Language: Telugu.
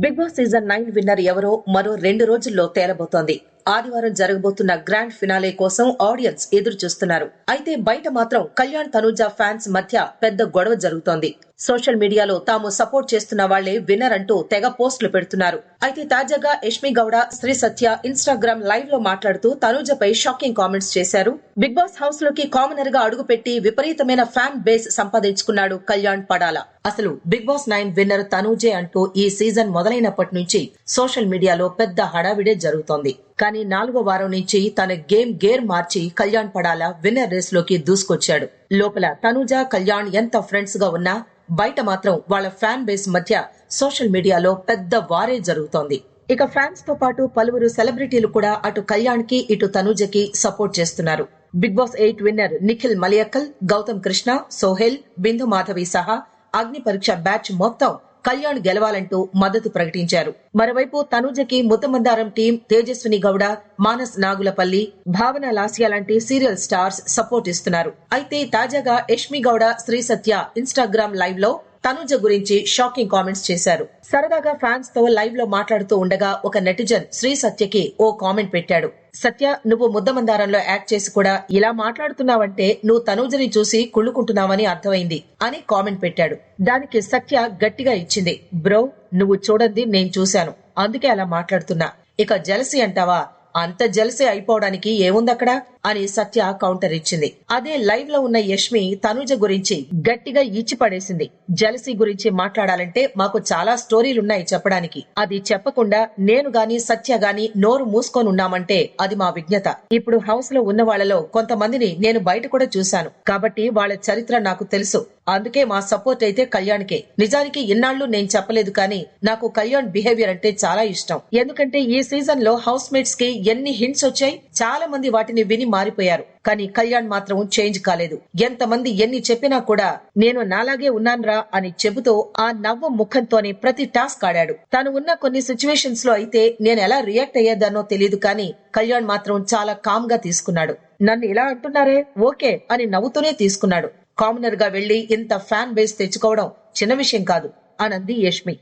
Bigg Boss season nine winner ఎవరో మరో రెండు రోజుల్లో తేలబోతోంది. ఆదివారం జరగబోతున్న గ్రాండ్ ఫినాలే కోసం ఆడియన్స్ ఎదురు చూస్తున్నారు అయితే బయట మాత్రం కళ్యాణ్ తనూజ ఫ్యాన్స్ మధ్య పెద్ద గొడవ జరుగుతోంది. సోషల్ మీడియాలో తాము సపోర్ట్ చేస్తున్న వాళ్ళే విన్నర్ అంటూ తెగ పోస్టులు పెడుతున్నారు. అయితే తాజాగా యష్మి గౌడ శ్రీ సత్య ఇన్స్టాగ్రామ్ లైవ్లో మాట్లాడుతూ తనూజపై షాకింగ్ కామెంట్స్ చేశారు. బిగ్ బాస్ హౌస్లోకి కామనర్గా అడుగుపెట్టి విపరీతమైన ఫ్యాన్ బేస్ సంపాదించుకున్నాడు కళ్యాణ్ పడాల. అసలు బిగ్ బాస్ నైన్ విన్నర్ తనూజే అంటూ ఈ సీజన్ మొదలైనప్పటి నుంచి సోషల్ మీడియాలో పెద్ద హడావిడే జరుగుతోంది. కానీ నాలుగో వారం నుంచి తన గేమ్ గేర్ మార్చి కళ్యాణ్ పడాల విన్నర్ రేస్లోకి దూసుకొచ్చాడు. లోపల తనుజ కళ్యాణ్ ఎంత ఫ్రెండ్స్గా ఉన్నా బయట మాత్రం వాళ్ళ ఫ్యాన్ బేస్ మధ్య సోషల్ మీడియాలో పెద్ద వారే జరుగుతోంది. ఇక ఫ్యాన్స్తో పాటు పలువురు సెలబ్రిటీలు కూడా అటు కళ్యాణ్కి ఇటు తనూజకి సపోర్ట్ చేస్తున్నారు. Bigg Boss eight winner Nikhil Maliyakkal Gautam Krishna Sohel Bindu Madhavi సహా అగ్ని పరీక్ష బ్యాచ్ మొత్తం కళ్యాణ్ గెలవాలంటూ మద్దతు ప్రకటించారు. మరోవైపు తనూజకి ముద్దమందారం టీం తేజస్విని గౌడ మానస్ నాగులపల్లి భావన లాసియా లాంటి సీరియల్ స్టార్స్ సపోర్ట్ ఇస్తున్నారు. అయితే తాజాగా యష్మి గౌడ శ్రీ సత్య ఇన్స్టాగ్రామ్ లైవ్లో తనుజ గురించి షాకింగ్ కామెంట్స్ చేశారు. సరదాగా ఫ్యాన్స్తో లైవ్లో మాట్లాడుతూ ఉండగా ఒక నెటిజన్ శ్రీ సత్యకి ఓ కామెంట్ పెట్టాడు. సత్య నువ్వు ముద్దమందారంలో యాక్ట్ చేసి కూడా ఇలా మాట్లాడుతున్నావంటే నువ్వు తనూజని చూసి కుళ్ళుకుంటున్నావని అర్థమైంది అని కామెంట్ పెట్టాడు. దానికి సత్య గట్టిగా ఇచ్చింది. బ్రో నువ్వు చూడండి నేను చూశాను. అందుకే అలా మాట్లాడుతున్నా. ఇక జలసి అంటావా? అంత జలసి అయిపోవడానికి ఏముందక్కడ? అని సత్య కౌంటర్ ఇచ్చింది. అదే లైవ్లో ఉన్న యష్మి తనుజ గురించి గట్టిగా ఇచ్చిపడేసింది జలసీ గురించి మాట్లాడాలంటే మాకు చాలా స్టోరీలున్నాయి చెప్పడానికి. అది చెప్పకుండా నేను గాని సత్య గాని నోరు మూసుకొని ఉన్నామంటే అది మా విజ్ఞత. ఇప్పుడు హౌస్లో ఉన్న వాళ్ళలో కొంతమందిని నేను బయట కూడా చూశాను. కాబట్టి వాళ్ళ చరిత్ర నాకు తెలుసు. అందుకే మా సపోర్ట్ అయితే కళ్యాణ్కే. నిజానికి ఇన్నాళ్ళు నేను చెప్పలేదు కానీ నాకు కళ్యాణ్ బిహేవియర్ అంటే చాలా ఇష్టం. ఎందుకంటే ఈ సీజన్లో హౌస్ మేట్స్కి ఎన్ని హింట్స్ వచ్చాయి? చాలా మంది వాటిని విని మారిపోయారు. కానీ కళ్యాణ్ మాత్రం చేంజ్ కాలేదు. ఎంతమంది ఎన్ని చెప్పినా కూడా నేను నాలాగే ఉన్నాన్రా అని చెబుతూ ఆ నవ్వు ముఖంతోనే ప్రతి టాస్క్ ఆడాడు. తాను ఉన్న కొన్ని సిచ్యువేషన్స్లో అయితే నేను ఎలా రియాక్ట్ అయ్యేదానో తెలియదు కానీ కళ్యాణ్ మాత్రం చాలా కామ్గా తీసుకున్నాడు. నన్ను ఇలా అంటున్నారే? ఓకే అని నవ్వుతూనే తీసుకున్నాడు. కామనర్గా వెళ్ళి ఇంత ఫ్యాన్ బేస్ తెచ్చుకోవడం చిన్న విషయం కాదు అనంది యష్మి.